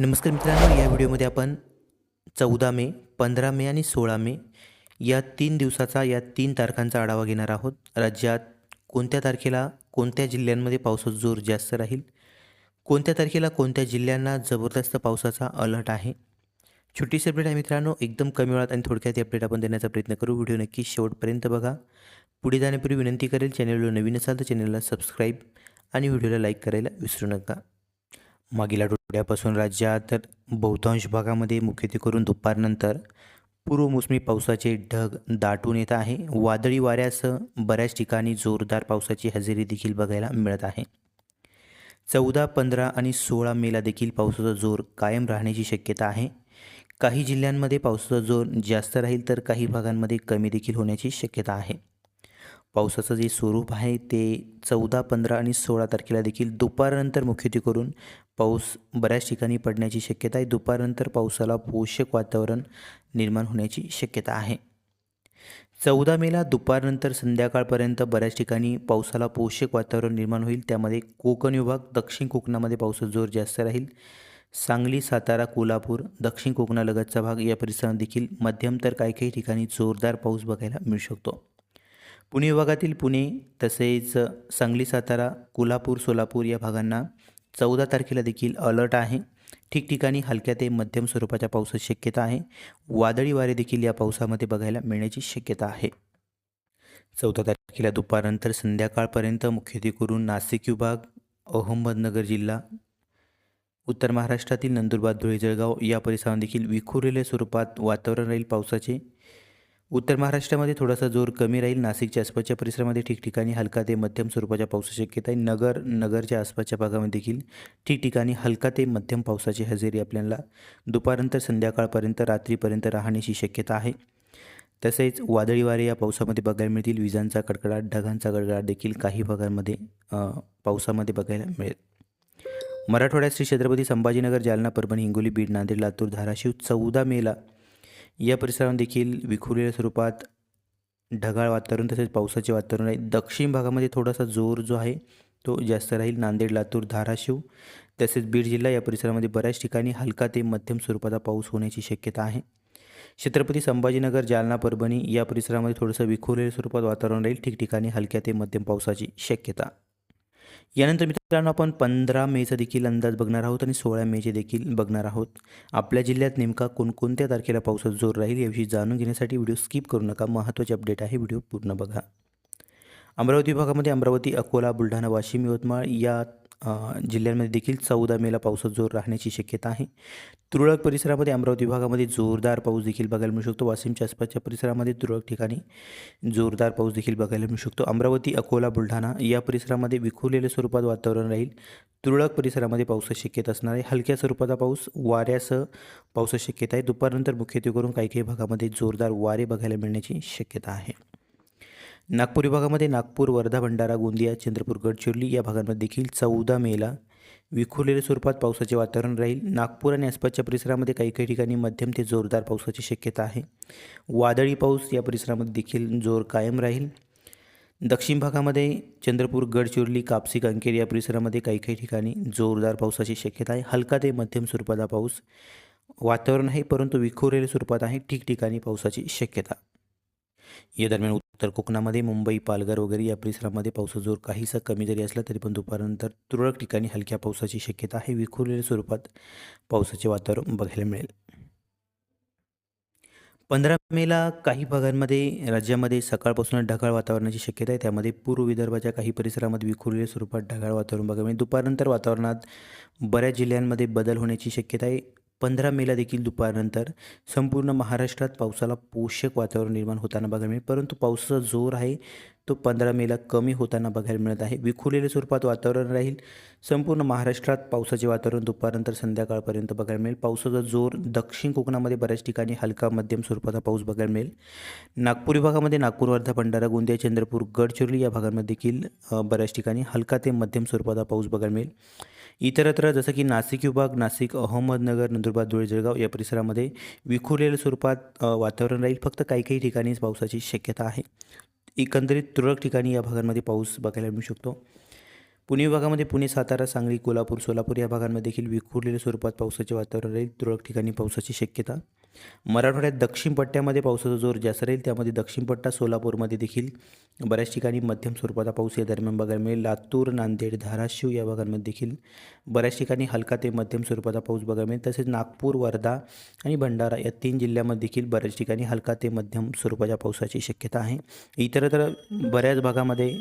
नमस्कार मित्रांनो या व्हिडिओमध्ये आपण चौदा मे पंधरा मे आणि सोळा मे या तीन दिवसाचा या तीन तारखांचा आढावा घेणार आहोत. राज्यात कोणत्या तारखेला कोणत्या जिल्ह्यांमध्ये पावसाचा जोर जास्त राहील? कोणत्या तारखेला कोणत्या जिल्ह्यांना जबरदस्त पावसाचा अलर्ट आहे? छोटीशी अपडेट आहे मित्रांनो एकदम कमी वेळात आणि थोडक्यात अपडेट आपण देण्याचा प्रयत्न करू. व्हिडिओ नक्की शेवटपर्यंत बघा. पुढे जाण्यापूर्वी विनंती करेल चॅनलवर नवीन असाल तर चॅनलला सबस्क्राईब आणि व्हिडिओला लाईक करायला विसरू नका. मागील आठवड्यापासून राज्यात बहुतांश भागामध्ये मुख्यत्वे करून दुपारनंतर पूर्व मोसमी पावसाचे ढग दाटून येत आहे. वादळी वाऱ्यासह बऱ्याच ठिकाणी जोरदार पावसाची हजेरी देखील बघायला मिळत आहे. चौदा पंधरा आणि सोळा मेला देखील पावसाचा जोर कायम राहण्याची शक्यता आहे. काही जिल्ह्यांमध्ये पावसाचा जोर जास्त राहील तर काही भागांमध्ये कमी देखील होण्याची शक्यता आहे. पावसाचं जे स्वरूप आहे ते चौदा पंधरा आणि सोळा तारखेला देखील दुपारनंतर मुख्यत्वे करून पाऊस बऱ्याच ठिकाणी पडण्याची शक्यता आहे. दुपारनंतर पावसाला पोषक वातावरण निर्माण होण्याची शक्यता आहे. चौदा मेला दुपारनंतर संध्याकाळपर्यंत बऱ्याच ठिकाणी पावसाला पोषक वातावरण निर्माण होईल. त्यामध्ये कोकण विभाग दक्षिण कोकणामध्ये पावसाचा जोर जास्त राहील. सांगली सातारा कोल्हापूर दक्षिण कोकणालगतचा भाग या परिसरात देखील मध्यम तर काही काही ठिकाणी जोरदार पाऊस बघायला मिळू शकतो. पुणे विभागातील पुणे तसेच सांगली सातारा कोल्हापूर सोलापूर या भागांना चौदा तारखेला देखील अलर्ट आहे. ठिकठिकाणी हलक्या ते मध्यम स्वरूपाच्या पावसाची शक्यता आहे. वादळी वारे देखील या पावसामध्ये बघायला मिळण्याची शक्यता आहे. चौदा तारखेला दुपारनंतर संध्याकाळपर्यंत मुख्यत्वे करून नाशिक विभाग अहमदनगर जिल्हा उत्तर महाराष्ट्रातील नंदुरबार धुळे जळगाव या परिसरात देखील विखुरलेल्या स्वरूपात वातावरण राहील पावसाचे. उत्तर महाराष्ट्रामध्ये थोडासा जोर कमी राहील. नाशिकच्या आसपासच्या परिसरामध्ये ठिकठिकाणी हलका ते मध्यम स्वरूपाच्या पावसाची शक्यता आहे. नगर नगरच्या आसपासच्या भागामध्ये देखील ठिकठिकाणी हलका ते मध्यम पावसाची हजेरी आपल्याला दुपारनंतर संध्याकाळपर्यंत रात्रीपर्यंत राहण्याची शक्यता आहे. तसेच वादळी वारे या पावसामध्ये बघायला मिळतील. विजांचा कडकडाट ढगांचा कडकडाट देखील काही भागांमध्ये पावसामध्ये बघायला मिळेल. मराठवाड्यात श्री छत्रपती संभाजीनगर जालना परभणी हिंगोली बीड नांदेड लातूर धाराशिव चौदा मेला या परिसरामध्ये देखील विखुरलेल्या स्वरूपात ढगाळ वातावरण तसेच पावसाचे वातावरण आहे. दक्षिण भागामध्ये थोडासा जोर जो आहे तो जास्त राहील. नांदेड लातूर धाराशिव तसेच बीड जिल्हा या परिसरामध्ये बऱ्याच ठिकाणी हलका ते मध्यम स्वरूपाचा पाऊस होण्याची शक्यता आहे. छत्रपती संभाजीनगर जालना परभणी या परिसरामध्ये थोडंसं विखुरलेल्या स्वरूपात वातावरण राहील. ठिकठिकाणी हलक्या ते मध्यम पावसाची शक्यता. यानंतर मित्रांनो आपण पंधरा मेचा देखील अंदाज बघणार आहोत आणि सोळा मेचे देखील बघणार आहोत. आपल्या जिल्ह्यात नेमका कोणकोणत्या तारखेला पावसाचा जोर राहील याविषयी जाणून घेण्यासाठी व्हिडिओ स्किप करू नका. महत्त्वाचे अपडेट आहे व्हिडिओ पूर्ण बघा. अमरावती विभागामध्ये अमरावती अकोला बुलढाणा वाशिम यवतमाळ या जिल्ह्यांमध्ये देखील चौदा मेला पावसात जोर राहण्याची शक्यता आहे. तुरळक परिसरामध्ये अमरावती विभागामध्ये जोरदार पाऊस देखील बघायला मिळू शकतो. वाशिमच्या आसपासच्या परिसरामध्ये तुरळक ठिकाणी जोरदार पाऊस देखील बघायला मिळू शकतो. अमरावती अकोला बुलढाणा या परिसरामध्ये विखुरलेल्या स्वरूपात वातावरण राहील. तुरळक परिसरामध्ये पावसाची शक्यता असणार आहे. हलक्या स्वरूपाचा पाऊस वाऱ्यासह पावसाची शक्यता आहे. दुपारनंतर मुख्यत्वे करून काही काही भागामध्ये जोरदार वारे बघायला मिळण्याची शक्यता आहे. नागपूर विभागामध्ये नागपूर वर्धा भंडारा गोंदिया चंद्रपूर गडचिरोली या भागांमध्ये देखील चौदा मेला विखुरलेल्या स्वरूपात पावसाचे वातावरण राहील. नागपूर आणि आसपासच्या परिसरामध्ये काही काही ठिकाणी मध्यम ते जोरदार पावसाची शक्यता आहे. वादळी पाऊस या परिसरामध्ये देखील जोर कायम राहील. दक्षिण भागामध्ये चंद्रपूर गडचिरोली कापसी कांकेर या परिसरामध्ये काही काही ठिकाणी जोरदार पावसाची शक्यता आहे. हलका ते मध्यम स्वरूपाचा पाऊस वातावरण आहे परंतु विखुरलेल्या स्वरूपात आहे. ठिकठिकाणी पावसाची शक्यता या दरम्यान उत्तर कोकणामध्ये मुंबई पालघर वगैरे या परिसरामध्ये पावसाचा जोर काहीसा कमी जरी असला तरी पण दुपारनंतर तुरळक ठिकाणी हलक्या पावसाची शक्यता आहे. विखुरलेल्या स्वरूपात पावसाचे वातावरण बघायला मिळेल. पंधरा मेला काही भागांमध्ये राज्यामध्ये सकाळपासून ढगाळ वातावरणाची शक्यता आहे. त्यामध्ये पूर्व विदर्भाच्या काही परिसरामध्ये विखुरलेल्या स्वरूपात ढगाळ वातावरण बघायला मिळेल. दुपारनंतर वातावरणात बऱ्याच जिल्ह्यांमध्ये बदल होण्याची शक्यता आहे. पंधरा मेला देखील दुपारनंतर संपूर्ण महाराष्ट्रात पावसाला पोषक वातावरण निर्माण होताना बघायला मिळेल. परंतु पावसाचा जोर आहे तो पंधरा मेला कमी होताना बघायला मिळत आहे. विखुरलेल्या स्वरूपात वातावरण राहील. संपूर्ण महाराष्ट्रात पावसाचे वातावरण दुपारनंतर संध्याकाळपर्यंत बघायला मिळेल. पावसाचा जोर दक्षिण कोकणामध्ये बऱ्याच ठिकाणी हलका मध्यम स्वरूपाचा पाऊस बघायला मिळेल. नागपूर विभागामध्ये नागपूर वर्धा भंडारा गोंदिया चंद्रपूर गडचिरोली या भागांमध्ये देखील बऱ्याच ठिकाणी हलका ते मध्यम स्वरूपाचा पाऊस बघायला मिळेल. इतरत्र जसं की नाशिक विभाग नाशिक अहमदनगर नंदुरबार धुळे जळगाव या परिसरामध्ये विखुरलेल्या स्वरूपात वातावरण राहील. फक्त काही काही ठिकाणीच पावसाची शक्यता आहे. एकंदरीत तुरळक ठिकाणी या भागांमध्ये पाऊस बघायला मिळू शकतो. पुणे विभागामध्ये पुणे सातारा सांगली कोल्हापूर सोलापूर या भागांमध्ये देखील विखुरलेल्या स्वरूपात पावसाचे वातावरण राहील. तुरळक ठिकाणी पावसाची शक्यता. मराठवाड्यात दक्षिण पट्ट्यामध्ये पावसाचा जोर जास्त राहील. त्यामध्ये दक्षिण पट्टा सोलापूरमध्ये देखील बऱ्याच ठिकाणी मध्यम स्वरूपाचा पाऊस या दरम्यान बघायला मिळेल. लातूर नांदेड धाराशिव या भागांमध्ये देखील बऱ्याच ठिकाणी हलका ते मध्यम स्वरूपाचा पाऊस बघायला मिळेल. तसेच नागपूर वर्धा आणि भंडारा या तीन जिल्ह्यामध्ये देखील बऱ्याच ठिकाणी हलका ते मध्यम स्वरूपाच्या पावसाची शक्यता आहे. इतरत्र बऱ्याच भागामध्ये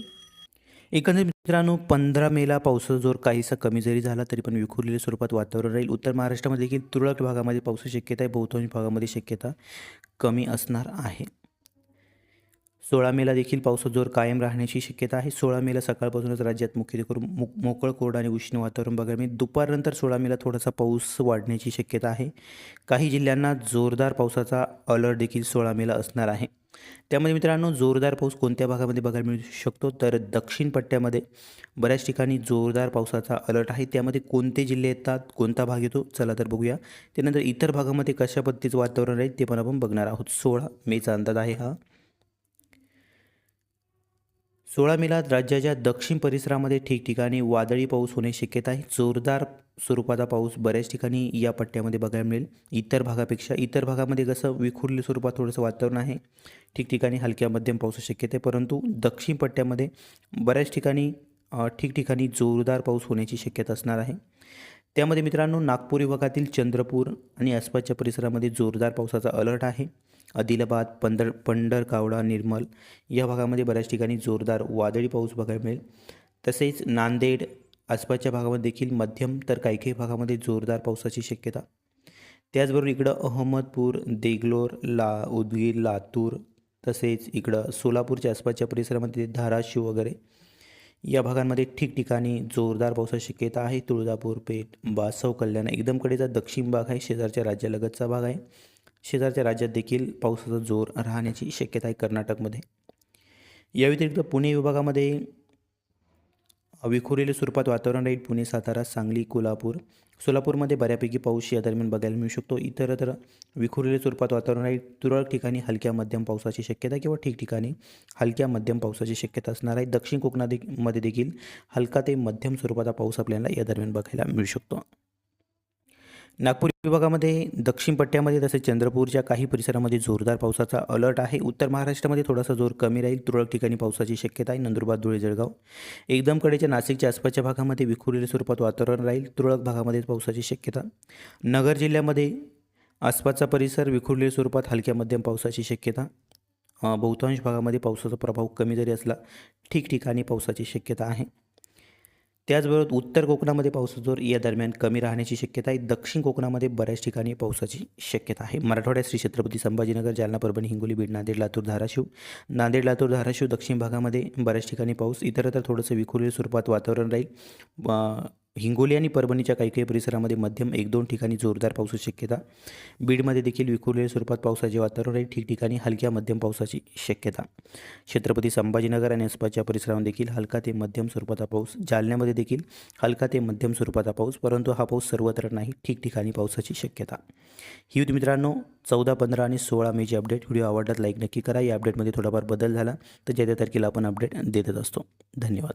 एकंदरीत मित्रांनो पंधरा मेला पावसाचा जोर काहीसा कमी जरी झाला तरी पण विखुरलेल्या स्वरूपात वातावरण राहील. उत्तर महाराष्ट्रामध्ये देखील तुरळक भागामध्ये पावसाची शक्यता आहे. बहुतांश भागामध्ये शक्यता कमी असणार आहे. सोळा मेला देखील पावसाचा जोर कायम राहण्याची शक्यता आहे. सोळा मेला सकाळपासूनच राज्यात मुख्य करून मो मोकळं कोरडं आणि उष्ण वातावरण बघायला मिळेल. दुपारनंतर सोळा मेला थोडासा पाऊस वाढण्याची शक्यता आहे. काही जिल्ह्यांना जोरदार पावसाचा अलर्ट देखील सोळा मेला असणार आहे. त्यामध्ये मित्रांनो जोरदार पाऊस कोणत्या भागामध्ये बघायला मिळू शकतो? तर दक्षिण पट्ट्यामध्ये बऱ्याच ठिकाणी जोरदार पावसाचा अलर्ट आहे. त्यामध्ये कोणते जिल्हे येतात कोणता भाग येतो चला तर बघूया. त्यानंतर इतर भागामध्ये कशा पद्धतीचं वातावरण राहील ते पण आपण बघणार आहोत. सोळा मेचा अंदाज आहे हा. सोळा मेला राज्याच्या दक्षिण परिसरामध्ये ठिकठिकाणी वादळी पाऊस होण्याची शक्यता आहे. जोरदार स्वरूपाचा पाऊस बऱ्याच ठिकाणी या पट्ट्यामध्ये बघायला मिळेल. इतर भागापेक्षा इतर भागामध्ये कसं विखुरले स्वरूपात थोडंसं वातावरण आहे. ठिकठिकाणी हलक्या मध्यम पावसाची शक्यता आहे. परंतु दक्षिण पट्ट्यामध्ये बऱ्याच ठिकाणी ठिकठिकाणी जोरदार पाऊस होण्याची शक्यता असणार आहे. त्यामध्ये मित्रांनो नागपूर विभागातील चंद्रपूर आणि आसपासच्या परिसरामध्ये जोरदार पावसाचा अलर्ट आहे. आदिलाबाद पंधर पंढरकावडा निर्मल या भागामध्ये बऱ्याच ठिकाणी जोरदार वादळी पाऊस बघायला मिळेल. तसेच नांदेड आसपासच्या भागामध्ये देखील मध्यम तर काही काही भागामध्ये जोरदार पावसाची शक्यता. त्याचबरोबर इकडं अहमदपूर देगलोर ला उदगीर लातूर तसेच इकडं सोलापूरच्या आसपासच्या परिसरामध्ये धाराशिव वगैरे या भागांमध्ये ठिकठिकाणी जोरदार पावसाची शक्यता आहे. तुळजापूर पेठ बासव कल्याण एकदमकडेचा दक्षिण भाग आहे. शेजारच्या राज्यालगतचा भाग आहे. शेजारच्या राज्यात देखील पावसाचा जोर राहण्याची शक्यता आहे कर्नाटकमध्ये. या व्यतिरिक्त पुणे विभागामध्ये विखुरलेल्या स्वरूपात वातावरण राहील. पुणे सातारा सांगली कोल्हापूर सोलापूरमध्ये बऱ्यापैकी पाऊस या दरम्यान बघायला मिळू शकतो. इतरत्र विखुरलेल्या स्वरूपात वातावरण राहील. तुरळक ठिकाणी हलक्या मध्यम पावसाची शक्यता किंवा ठिकठिकाणी हलक्या मध्यम पावसाची शक्यता असणार आहे. दक्षिण कोकणामध्ये देखील हलका ते मध्यम स्वरूपाचा पाऊस आपल्याला या दरम्यान बघायला मिळू शकतो. नागपूर विभागामध्ये दक्षिण पट्ट्यामध्ये तसेच चंद्रपूरच्या काही परिसरामध्ये जोरदार पावसाचा अलर्ट आहे. उत्तर महाराष्ट्रामध्ये थोडासा जोर कमी राहील. तुरळक ठिकाणी पावसाची शक्यता आहे. नंदुरबार धुळे जळगाव. एकदम कडेच्या नाशिकच्या आसपासच्या भागामध्ये विखुरलेल्या स्वरूपात वातावरण राहील. तुरळक भागामध्ये पावसाची शक्यता. नगर जिल्ह्यामध्ये आसपासचा परिसर विखुरलेल्या स्वरूपात हलक्या मध्यम पावसाची शक्यता. बहुतांश भागामध्ये पावसाचा प्रभाव कमी जरी असला ठिकठिकाणी पावसाची शक्यता आहे. त्याचबरोबर उत्तर कोकणामध्ये पावसाचा जोर या दरम्यान कमी राहण्याची शक्यता आहे. दक्षिण कोकणामध्ये बऱ्याच ठिकाणी पावसाची शक्यता आहे. मराठवाड्यात श्री छत्रपती संभाजीनगर जालना परभणी हिंगोली बीड नांदेड लातूर धाराशिव नांदेड लातूर धाराशिव दक्षिण भागामध्ये बऱ्याच ठिकाणी पाऊस. इतरत्र थोडंसं विखुरलेल्या स्वरूपात वातावरण राहील. हिंगोली आणि परभणीच्या काही काही परिसरामध्ये मध्यम एक दोन ठिकाणी जोरदार पावसाची शक्यता. बीडमध्ये देखील विखुरलेल्या स्वरूपात पावसाचे वातावरण आहे. ठिकठिकाणी हलक्या मध्यम पावसाची शक्यता. छत्रपती संभाजीनगर आणि आसपासच्या परिसरामध्ये देखील हलका ते मध्यम स्वरूपाचा पाऊस. जालन्यामध्ये देखील हलका ते मध्यम स्वरूपाचा पाऊस परंतु हा पाऊस सर्वत्र नाही ठिकठिकाणी पावसाची शक्यता. ही होती मित्रांनो चौदा पंधरा आणि सोळा मेची अपडेट व्हिडिओ आवडल्यात लाईक नक्की करा. या अपडेटमध्ये थोडाफार बदल झाला तर ज्या त्या तारखेला आपण अपडेट देतच असतो. धन्यवाद.